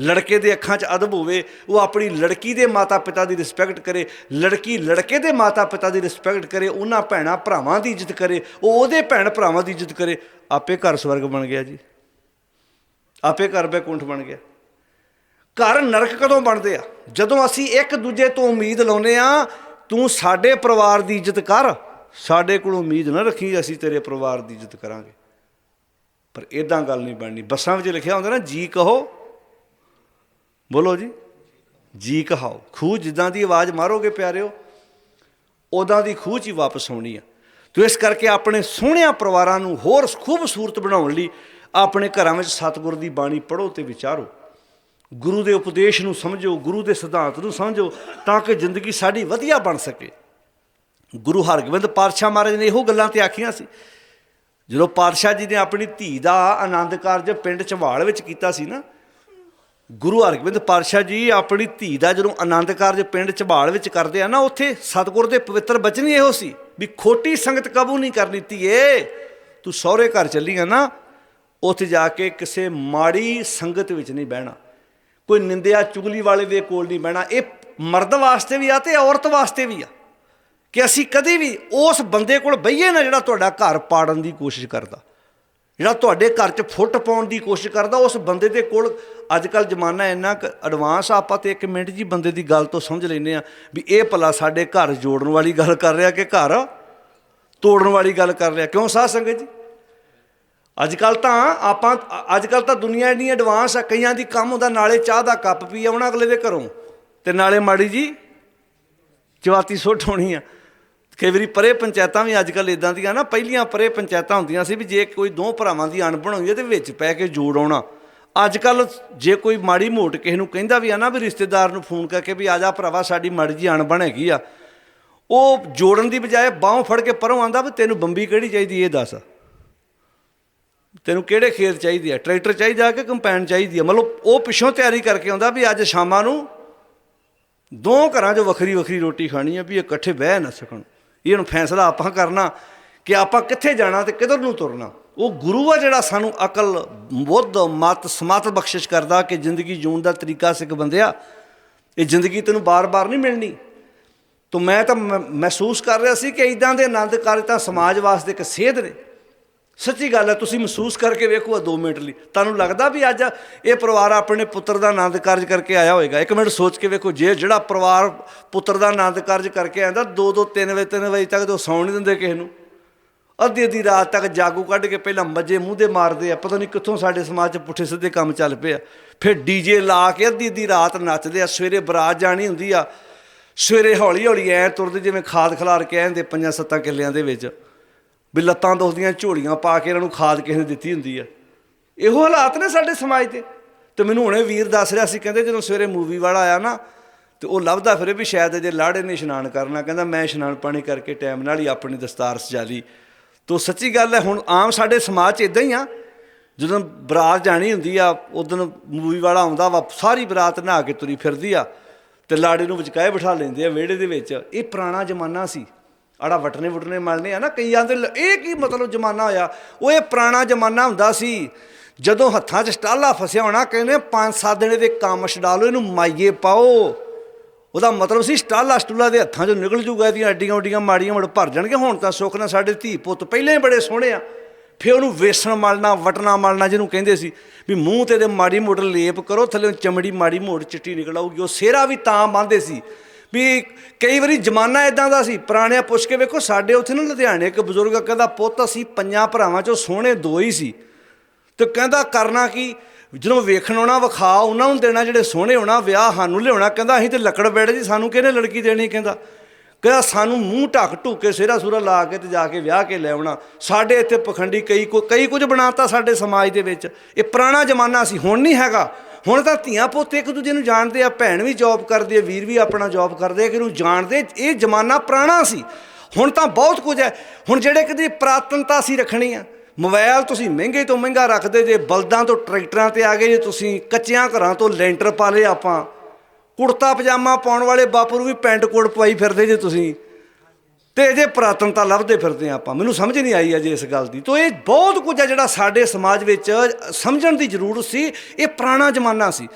ਲੜਕੇ ਦੇ ਅੱਖਾਂ 'ਚ ਅਦਬ ਹੋਵੇ, ਉਹ ਆਪਣੀ ਲੜਕੀ ਦੇ ਮਾਤਾ-ਪਿਤਾ ਦੀ ਰਿਸਪੈਕਟ ਕਰੇ, ਲੜਕੀ ਲੜਕੇ ਦੇ ਮਾਤਾ-ਪਿਤਾ ਦੀ ਰਿਸਪੈਕਟ ਕਰੇ, ਉਹਨਾਂ ਭੈਣਾਂ ਭਰਾਵਾਂ ਦੀ ਇੱਜ਼ਤ ਕਰੇ, ਉਹ ਉਹਦੇ ਭੈਣ ਭਰਾਵਾਂ ਦੀ ਇੱਜ਼ਤ ਕਰੇ, ਆਪੇ ਘਰ ਸਵਰਗ ਬਣ ਗਿਆ ਜੀ। ਆਪੇ ਘਰ ਬੈਕੁੰਠ ਬਣ ਗਿਆ। ਘਰ ਨਰਕ ਕਦੋਂ ਬਣਦੇ ਆ? ਜਦੋਂ ਅਸੀਂ ਇੱਕ ਦੂਜੇ ਤੋਂ ਉਮੀਦ ਲਾਉਨੇ ਆ, ਤੂੰ ਸਾਡੇ ਪਰਿਵਾਰ ਦੀ ਇੱਜ਼ਤ ਕਰ, ਸਾਡੇ ਕੋਲ ਉਮੀਦ ਨਾ ਰੱਖੀ, ਅਸੀਂ ਤੇਰੇ ਪਰਿਵਾਰ ਦੀ ਇੱਜ਼ਤ ਕਰਾਂਗੇ। ਪਰ ਇਦਾਂ ਗੱਲ ਨਹੀਂ ਬਣਨੀ। ਬੱਸਾਂ ਵਿੱਚ ਲਿਖਿਆ ਹੁੰਦਾ ਨਾ, ਜੀ ਕਹੋ ਬੋਲੋ ਜੀ। ਜੀ ਕਹਾਓ। ਖੂਹ ਜਿੱਦਾਂ ਦੀ ਆਵਾਜ਼ ਮਾਰੋਗੇ ਪਿਆਰਿਓ ਉਦਾਂ ਦੀ ਖੂਹ 'ਚ ਹੀ ਵਾਪਸ ਆਉਣੀ ਆ। ਤੋ ਇਸ ਕਰਕੇ ਆਪਣੇ ਸੋਹਣਿਆਂ ਪਰਿਵਾਰਾਂ ਨੂੰ ਹੋਰ ਖੂਬਸੂਰਤ ਬਣਾਉਣ ਲਈ ਆਪਣੇ ਘਰਾਂ ਵਿੱਚ ਸਤਿਗੁਰ ਦੀ ਬਾਣੀ ਪੜ੍ਹੋ ਤੇ ਵਿਚਾਰੋ। ਗੁਰੂ ਦੇ ਉਪਦੇਸ਼ ਨੂੰ ਸਮਝੋ, ਗੁਰੂ ਦੇ ਸਿਧਾਂਤ ਨੂੰ ਸਮਝੋ ਤਾਂ ਕਿ ਜ਼ਿੰਦਗੀ ਸਾਡੀ ਵਧੀਆ ਬਣ ਸਕੇ। ਗੁਰੂ ਹਰਗੋਬਿੰਦ ਪਾਤਸ਼ਾਹ ਮਹਾਰਾਜ ਨੇ ਇਹੋ ਗੱਲਾਂ ਤੇ ਆਖੀਆਂ ਸੀ। ਜਦੋਂ ਪਾਤਸ਼ਾਹ ਜੀ ਨੇ ਆਪਣੀ ਧੀ ਦਾ ਆਨੰਦ ਕਾਰਜ ਪਿੰਡ ਝਵਾਲ ਵਿੱਚ ਕੀਤਾ ਸੀ ਨਾ ਗੁਰੂ ਹਰਗੋਬਿੰਦ ਪਾਤਸ਼ਾਹ ਜੀ ਆਪਣੀ ਧੀ ਦਾ ਜਦੋਂ ਆਨੰਦ ਕਾਰਜ ਪਿੰਡ ਝਬਾਲ ਵਿੱਚ ਕਰਦੇ ਆ ਨਾ, ਉੱਥੇ ਸਤਿਗੁਰ ਦੇ ਪਵਿੱਤਰ ਬਚਨ ਇਹੋ ਸੀ ਵੀ ਖੋਟੀ ਸੰਗਤ ਕਬੂ ਨਹੀਂ ਕਰਨੀ ਧੀਏ ਤੂੰ ਸਹੁਰੇ ਘਰ ਚੱਲੀ ਆ ਨਾ, ਉੱਥੇ ਜਾ ਕੇ ਕਿਸੇ ਮਾੜੀ ਸੰਗਤ ਵਿੱਚ ਨਹੀਂ ਬਹਿਣਾ। ਕੋਈ ਨਿੰਦਿਆ ਚੁਗਲੀ ਵਾਲੇ ਦੇ ਕੋਲ ਨਹੀਂ ਬਹਿਣਾ। ਇਹ ਮਰਦ ਵਾਸਤੇ ਵੀ ਆ ਤੇ ਔਰਤ ਵਾਸਤੇ ਵੀ ਆ ਕਿ ਅਸੀਂ ਕਦੇ ਵੀ ਉਸ ਬੰਦੇ ਕੋਲ ਬਈਏ ਨਾ ਜਿਹੜਾ ਤੁਹਾਡਾ ਘਰ ਪਾੜਨ ਦੀ ਕੋਸ਼ਿਸ਼ ਕਰਦਾ। ਜਿਹੜਾ ਤੁਹਾਡੇ ਘਰ 'ਚ ਫੁੱਟ ਪਾਉਣ ਦੀ ਕੋਸ਼ਿਸ਼ ਕਰਦਾ, ਉਸ ਬੰਦੇ ਦੇ ਕੋਲ ਅੱਜ ਕੱਲ ਜ਼ਮਾਨਾ ਇੰਨਾ ਐਡਵਾਂਸ ਆਪਾਂ ਤੇ ਇੱਕ ਮਿੰਟ ਜੀ ਬੰਦੇ ਦੀ ਗੱਲ ਤੋਂ ਸਮਝ ਲੈਨੇ ਆ ਵੀ ਇਹ ਭਲਾ ਸਾਡੇ ਘਰ ਜੋੜਨ ਵਾਲੀ ਗੱਲ ਕਰ ਰਿਹਾ ਕਿ ਘਰ ਤੋੜਨ ਵਾਲੀ ਗੱਲ ਕਰ ਰਿਹਾ। ਕਿਉਂ ਸਾਧ ਸੰਗਤ ਜੀ? ਅੱਜ ਕੱਲ ਤਾਂ ਆਪਾਂ ਅੱਜ ਕੱਲ ਤਾਂ ਦੁਨੀਆ ਇੰਨੀ ਐਡਵਾਂਸ ਆ, ਕਈਆਂ ਦੀ ਕੰਮ ਹੁੰਦਾ, ਨਾਲੇ ਚਾਹ ਦਾ ਕੱਪ ਪੀ ਆਉਣਾ ਅਗਲੇ ਦੇ ਘਰੋਂ। ਤੇ ਨਾਲੇ ਮਾੜੀ ਜੀ ਚਵਾਤੀ ਸੁੱਟ ਹੋਣੀ ਆ। ਕਈ ਵਾਰੀ ਪਰੇ ਪੰਚਾਇਤਾਂ ਵੀ ਅੱਜ ਕੱਲ ਇਦਾਂ ਦੀਆਂ ਨਾ, ਪਹਿਲੀਆਂ ਪਰੇ ਪੰਚਾਇਤਾਂ ਹੁੰਦੀਆਂ ਸੀ ਵੀ ਜੇ ਕੋਈ ਦੋ ਭਰਾਵਾਂ ਦੀ ਅਣਬਣ ਹੋਈ ਹੈ ਤੇ ਵਿੱਚ ਪੈ ਕੇ ਜੋੜ ਆਉਣਾ। ਅੱਜ ਕੱਲ ਜੇ ਕੋਈ ਮਾੜੀ ਮੋਟ ਕਿਸੇ ਨੂੰ ਕਹਿੰਦਾ ਵੀ ਆ ਨਾ ਵੀ ਰਿਸ਼ਤੇਦਾਰ ਨੂੰ ਫੋਨ ਕਰਕੇ ਵੀ ਆ ਜਾ ਭਰਾਵਾ, ਸਾਡੀ ਮਾੜੀ ਜੀ ਅਣਬਣ ਹੈਗੀ ਆ। ਉਹ ਜੋੜਨ ਦੀ ਬਜਾਏ ਬਾਹੋਂ ਫੜ ਕੇ ਪਰੋਂ ਆਂਦਾ ਵੀ ਤੈਨੂੰ ਬੰਬੀ ਕਿਹੜੀ ਚਾਹੀਦੀ, ਇਹ ਦੱਸ। ਤੈਨੂੰ ਕਿਹੜੇ ਖੇਤ ਚਾਹੀਦੀ ਆ? ਟਰੈਕਟਰ ਚਾਹੀਦਾ ਕਿ ਕੰਪੈਨ ਚਾਹੀਦੀ ਆ? ਮਤਲਬ ਉਹ ਪਿੱਛੋਂ ਤਿਆਰੀ ਕਰਕੇ ਆਉਂਦਾ ਵੀ ਅੱਜ ਸ਼ਾਮਾਂ ਨੂੰ ਦੋ ਘਰਾਂ 'ਚੋਂ ਵੱਖਰੀ ਵੱਖਰੀ ਰੋਟੀ ਖਾਣੀ ਆ ਵੀ ਇਕੱਠੇ ਬਹਿ ਨਾ ਸਕਣ। ਇਹ ਹੁਣ ਫੈਸਲਾ ਆਪਾਂ ਕਰਨਾ ਕਿ ਆਪਾਂ ਕਿੱਥੇ ਜਾਣਾ ਤੇ ਕਿੱਧਰ ਨੂੰ ਤੁਰਨਾ। ਉਹ ਗੁਰੂ ਆ ਜਿਹੜਾ ਸਾਨੂੰ ਅਕਲ, ਬੁੱਧ, ਮਤ, ਸਮਤ ਬਖਸ਼ਿਸ਼ ਕਰਦਾ ਕਿ ਜ਼ਿੰਦਗੀ ਜੂਣ ਦਾ ਤਰੀਕਾ ਸਿੱਖ ਬੰਦਿਆ ਇਹ ਜ਼ਿੰਦਗੀ ਤੈਨੂੰ ਬਾਰ-ਬਾਰ ਨਹੀਂ ਮਿਲਣੀ। ਤੋ ਮੈਂ ਤਾਂ ਮ- ਮਹਿਸੂਸ ਕਰ ਰਿਹਾ ਸੀ ਕਿ ਇਦਾਂ ਦੇ ਆਨੰਦ ਕਾਰਜ ਤਾਂ ਸਮਾਜ ਵਾਸਤੇ ਇੱਕ ਸੇਧ ਨੇ। ਸੱਚੀ ਗੱਲ ਹੈ, ਤੁਸੀਂ ਮਹਿਸੂਸ ਕਰਕੇ ਵੇਖੋ ਆ 2 ਮਿੰਟ ਲਈ। ਤੁਹਾਨੂੰ ਲੱਗਦਾ ਵੀ ਅੱਜ ਇਹ ਪਰਿਵਾਰ ਆਪਣੇ ਪੁੱਤਰ ਦਾ ਆਨੰਦ ਕਾਰਜ ਕਰਕੇ ਆਇਆ ਹੋਵੇਗਾ ਇੱਕ ਮਿੰਟ ਸੋਚ ਕੇ ਵੇਖੋ, ਜੇ ਜਿਹੜਾ ਪਰਿਵਾਰ ਪੁੱਤਰ ਦਾ ਆਨੰਦ ਕਾਰਜ ਕਰਕੇ ਆਂਦਾ 2 2 3 ਵਜੇ 3 ਵਜੇ ਤੱਕ ਤਾਂ ਉਹ ਸੌਣ ਨਹੀਂ ਦਿੰਦੇ ਕਿਸੇ ਨੂੰ। ਅੱਧੀ ਅੱਧੀ ਰਾਤ ਤੱਕ ਜਾਗੂ ਕੱਢ ਕੇ ਪਹਿਲਾਂ ਮੱਜੇ ਮੂੰਹ ਦੇ ਮਾਰਦੇ ਆ, ਪਤਾ ਨਹੀਂ ਕਿੱਥੋਂ ਸਾਡੇ ਸਮਾਜ 'ਚ ਪੁੱਠੇ ਸਿੱਧੇ ਕੰਮ ਚੱਲ ਪਏ ਆ। ਫਿਰ ਡੀਜੇ ਲਾ ਕੇ ਅੱਧੀ ਅੱਧੀ ਰਾਤ ਨੱਚਦੇ ਆ, ਸਵੇਰੇ ਬਰਾਤ ਜਾਣੀ ਹੁੰਦੀ ਆ। ਸਵੇਰੇ ਹੌਲੀ ਹੌਲੀ ਐ ਤੁਰਦੇ ਜਿਵੇਂ ਖਾਦ ਖਲਾਰ ਕੇ ਆਂਦੇ ਪੰਜਾਂ ਸੱਤਾਂ ਕਿੱਲਿਆਂ ਦੇ ਵਿੱਚ। ਵੀ ਲੱਤਾਂ ਦੋਸਦੀਆਂ ਝੋਲੀਆਂ ਪਾ ਕੇ ਇਹਨਾਂ ਨੂੰ ਖਾਦ ਕਿਸੇ ਨੇ ਦਿੱਤੀ ਹੁੰਦੀ ਆ। ਇਹੋ ਹਾਲਾਤ ਨੇ ਸਾਡੇ ਸਮਾਜ 'ਤੇ ਤੇ ਮੈਨੂੰ ਹੁਣੇ ਵੀਰ ਦੱਸ ਰਿਹਾ ਸੀ, ਕਹਿੰਦੇ ਜਦੋਂ ਸਵੇਰੇ ਮੂਵੀ ਵਾਲਾ ਆਇਆ ਨਾ, ਤੇ ਉਹ ਲੱਭਦਾ ਫਿਰੇ ਵੀ ਸ਼ਾਇਦ ਜੇ ਲਾੜੇ ਨੇ ਇਸ਼ਨਾਨ ਕਰਨਾ। ਕਹਿੰਦਾ, ਮੈਂ ਇਸ਼ਨਾਨ ਪਾਣੀ ਕਰਕੇ ਟਾਈਮ ਨਾਲ ਹੀ ਆਪਣੀ ਦਸਤਾਰ ਸਜਾ ਲਈ। ਤੋ ਸੱਚੀ ਗੱਲ ਹੈ, ਹੁਣ ਆਮ ਸਾਡੇ ਸਮਾਜ 'ਚ ਇਦਾਂ ਹੀ ਆ। ਜਦੋਂ ਬਰਾਤ ਜਾਣੀ ਹੁੰਦੀ ਆ, ਉਦੋਂ ਮੂਵੀ ਵਾਲਾ ਆਉਂਦਾ ਵਾ, ਸਾਰੀ ਬਰਾਤ ਨਹਾ ਕੇ ਤੁਰੀ ਫਿਰਦੀ ਆ। ਤੇ ਲਾੜੇ ਨੂੰ ਵਿਚਕਾਏ ਬਿਠਾ ਲੈਂਦੇ ਆ ਵਿਹੜੇ ਦੇ ਵਿੱਚ। ਇਹ ਪੁਰਾਣਾ ਜ਼ਮਾਨਾ ਸੀ। ਆੜਾ ਵਟਨੇ ਵਟਨੇ ਮਲਨੇ ਆ ਨਾ, ਕਈ ਦੇ ਇਹ ਕੀ ਮਤਲਬ ਜ਼ਮਾਨਾ ਹੋਇਆ? ਉਹ ਇਹ ਪੁਰਾਣਾ ਜ਼ਮਾਨਾ ਹੁੰਦਾ ਸੀ, ਜਦੋਂ ਹੱਥਾਂ 'ਚ ਸਟਾਲਾ ਫਸਿਆ ਹੋਣਾ, ਕਹਿੰਦੇ ਪੰਜ ਸੱਤ ਦਿਨ ਦੇ ਕੰਮ ਛਡਾ ਲਓ, ਇਹਨੂੰ ਮਾਈਏ ਪਾਓ। ਉਹਦਾ ਮਤਲਬ ਸੀ ਸਟਾਲਾ ਸਟੂਲਾ ਦੇ ਹੱਥਾਂ 'ਚੋਂ ਨਿਕਲ ਜੂਗਾ, ਇਹਦੀਆਂ ਐਡੀਆਂ ਉੱਡੀਆਂ ਮਾੜੀਆਂ ਮੜ ਭਰ ਜਾਣਗੇ ਹੁਣ ਤਾਂ ਸੁੱਖ ਨਾਲ ਸਾਡੇ ਧੀ ਪੁੱਤ ਪਹਿਲਾਂ ਹੀ ਬੜੇ ਸੋਹਣੇ ਆ। ਫਿਰ ਉਹਨੂੰ ਵੇਸਣ ਮਲਣਾ, ਵਟਣਾ ਮਲਣਾ ਜਿਹਨੂੰ ਕਹਿੰਦੇ ਸੀ, ਵੀ ਮੂੰਹ ਤੇ ਦੇ ਮਾੜੀ ਮੋੜ ਲੇਪ ਕਰੋ, ਥੱਲੇ ਚਮੜੀ ਮਾੜੀ ਮੋੜ ਚਿੱਟੀ ਨਿਕਲ ਆਊਗੀ ਉਹ ਸਿਹਰਾ ਵੀ ਤਾਂ ਬੰਨ੍ਹਦੇ ਸੀ। ਵੀ ਕਈ ਵਾਰੀ ਜ਼ਮਾਨਾ ਇਦਾਂ ਦਾ ਸੀ, ਪੁਰਾਣਿਆਂ ਪੁੱਛ ਕੇ ਵੇਖੋ, ਸਾਡੇ ਉੱਥੇ ਨਾ ਲੁਧਿਆਣੇ ਇੱਕ ਬਜ਼ੁਰਗ ਕਹਿੰਦਾ ਪੁੱਤ ਅਸੀਂ ਪੰਜਾਂ ਭਰਾਵਾਂ ਚੋਂ ਸੋਹਣੇ ਦੋ ਹੀ ਸੀ। ਤੇ ਕਹਿੰਦਾ ਕਰਨਾ ਕੀ? ਜਦੋਂ ਵੇਖਣ ਆਉਣਾ ਵਿਖਾ ਉਹਨਾਂ ਨੂੰ ਦੇਣਾ, ਜਿਹੜੇ ਸੋਹਣੇ ਹੋਣਾ, ਵਿਆਹ ਸਾਨੂੰ ਲਿਆਉਣਾ, ਕਹਿੰਦਾ ਅਸੀਂ ਤੇ ਲੱਕੜ ਬੈਠੇ ਜੀ, ਸਾਨੂੰ ਕਿਹਨੇ ਲੜਕੀ ਦੇਣੀ, ਕਹਿੰਦਾ। ਕਹਿੰਦਾ ਸਾਨੂੰ ਮੂੰਹ ਢੱਕ ਢੁੱਕ ਕੇ ਸਿਹਰਾ ਸੂਰਾ ਲਾ ਕੇ ਤੇ ਜਾ ਕੇ ਵਿਆਹ ਕੇ ਲੈ ਆਉਣਾ। ਸਾਡੇ ਇੱਥੇ ਪਖੰਡੀ ਕਈ ਕੋ ਕਈ ਕੁਝ ਬਣਾਤਾ ਸਾਡੇ ਸਮਾਜ ਦੇ ਵਿੱਚ। ਇਹ ਪੁਰਾਣਾ ਜ਼ਮਾਨਾ ਸੀ, ਹੁਣ ਨਹੀਂ ਹੈਗਾ। ਹੁਣ ਤਾਂ ਧੀਆਂ ਪੁੱਤ ਇੱਕ ਦੂਜੇ ਨੂੰ ਜਾਣਦੇ ਆ, ਭੈਣ ਵੀ ਜੌਬ ਕਰਦੀ ਆ, ਵੀਰ ਵੀ ਆਪਣਾ ਜੌਬ ਕਰਦੇ ਆ ਕਿ ਨੂੰ ਜਾਣਦੇ ਇਹ ਜ਼ਮਾਨਾ ਪੁਰਾਣਾ ਸੀ। ਹੁਣ ਤਾਂ ਬਹੁਤ ਕੁਝ ਹੈ। ਹੁਣ ਜਿਹੜੇ ਕਿਤੇ ਪ੍ਰਾਤਨਤਾ ਸੀ ਰੱਖਣੀ ਆ। ਮੋਬਾਈਲ ਤੁਸੀਂ ਮਹਿੰਗੇ ਤੋਂ ਮਹਿੰਗਾ ਰੱਖਦੇ ਜੇ, ਬਲਦਾਂ ਤੋਂ ਟਰੈਕਟਰਾਂ ਤੇ ਆ ਗਏ ਜੇ ਤੁਸੀਂ, ਕੱਚਿਆਂ ਘਰਾਂ ਤੋਂ ਲੈਂਟਰ ਪਾ ਲਏ ਆਪਾਂ। ਕੁੜਤਾ ਪਜਾਮਾ ਪਾਉਣ ਵਾਲੇ ਬਾਪੂ ਨੂੰ ਵੀ ਪੈਂਟ ਕੋਟ ਪਵਾਈ ਫਿਰਦੇ ਜੇ ਤੁਸੀਂ। ਤੇ ਅਜੇ ਪ੍ਰਾਤਨਤਾ ਲੱਭਦੇ ਫਿਰਦੇ ਹਾਂ ਆਪਾਂ। ਮੈਨੂੰ ਸਮਝ ਨਹੀਂ ਆਈ ਅਜੇ ਇਸ ਗੱਲ ਦੀ। ਤੋਂ ਇਹ ਬਹੁਤ ਕੁਝ ਆ ਜਿਹੜਾ ਸਾਡੇ ਸਮਾਜ ਵਿੱਚ ਸਮਝਣ ਦੀ ਜ਼ਰੂਰਤ ਸੀ। ਇਹ ਪੁਰਾਣਾ ਜ਼ਮਾਨਾ ਸੀ।